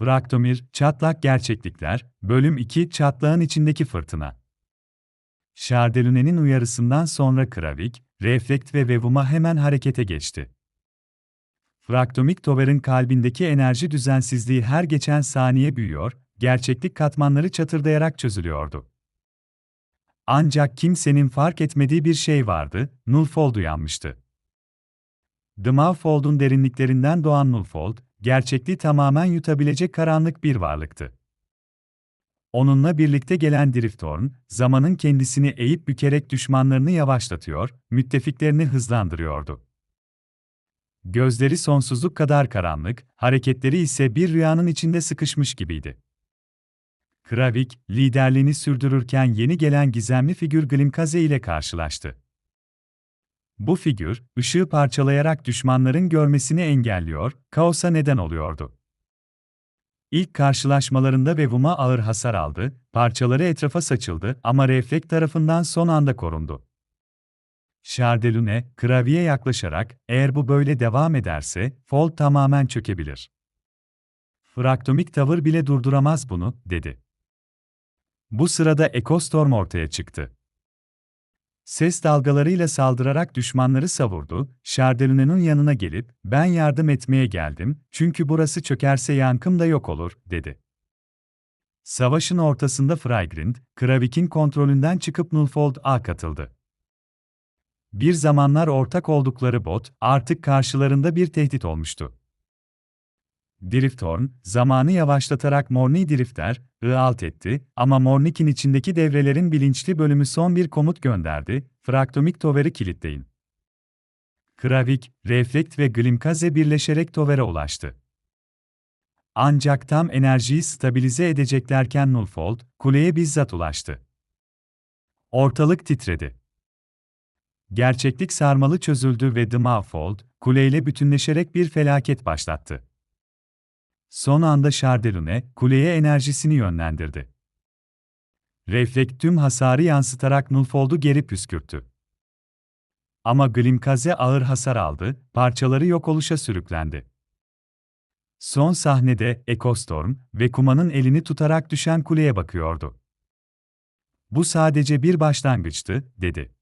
Fraktomir, Çatlak Gerçeklikler, Bölüm 2 Çatlağın içindeki fırtına. Şardelüne'nin uyarısından sonra Kravik, Reflekt ve Vevuma hemen harekete geçti. Fraktomik Tower'ın kalbindeki enerji düzensizliği her geçen saniye büyüyor, gerçeklik katmanları çatırdayarak çözülüyordu. Ancak kimsenin fark etmediği bir şey vardı, Nullfold uyanmıştı. The Mawfold'un derinliklerinden doğan Nullfold, gerçekliği tamamen yutabilecek karanlık bir varlıktı. Onunla birlikte gelen Driftorn, zamanın kendisini eğip bükerek düşmanlarını yavaşlatıyor, müttefiklerini hızlandırıyordu. Gözleri sonsuzluk kadar karanlık, hareketleri ise bir rüyanın içinde sıkışmış gibiydi. Kravik, liderliğini sürdürürken yeni gelen gizemli figür Glimkaze ile karşılaştı. Bu figür, ışığı parçalayarak düşmanların görmesini engelliyor, kaosa neden oluyordu. İlk karşılaşmalarında Vevuma ağır hasar aldı, parçaları etrafa saçıldı ama Reflekt tarafından son anda korundu. Şardelune, Kravi'ye yaklaşarak, eğer bu böyle devam ederse, Fold tamamen çökebilir. Fraktomik tavır bile durduramaz bunu, dedi. Bu sırada Ekostorm ortaya çıktı. Ses dalgalarıyla saldırarak düşmanları savurdu, Şardelune'nin yanına gelip, ben yardım etmeye geldim, çünkü burası çökerse yankım da yok olur, dedi. Savaşın ortasında Frygrind, Kravik'in kontrolünden çıkıp Nullfold A katıldı. Bir zamanlar ortak oldukları bot, artık karşılarında bir tehdit olmuştu. Driftorn, zamanı yavaşlatarak Morni Drifter, ı alt etti ama Mornik'in içindeki devrelerin bilinçli bölümü son bir komut gönderdi, Fraktomik Tower'ı kilitleyin. Kravik, Reflekt ve Glimkaze birleşerek Tower'a ulaştı. Ancak tam enerjiyi stabilize edeceklerken Nullfold, kuleye bizzat ulaştı. Ortalık titredi. Gerçeklik sarmalı çözüldü ve The Mawfold, kuleyle bütünleşerek bir felaket başlattı. Son anda Şardelune, kuleye enerjisini yönlendirdi. Reflekt tüm hasarı yansıtarak Nullfold'u geri püskürttü. Ama Glimkaze ağır hasar aldı, parçaları yok oluşa sürüklendi. Son sahnede Ekostorm ve Kuma'nın elini tutarak düşen kuleye bakıyordu. Bu sadece bir başlangıçtı, dedi.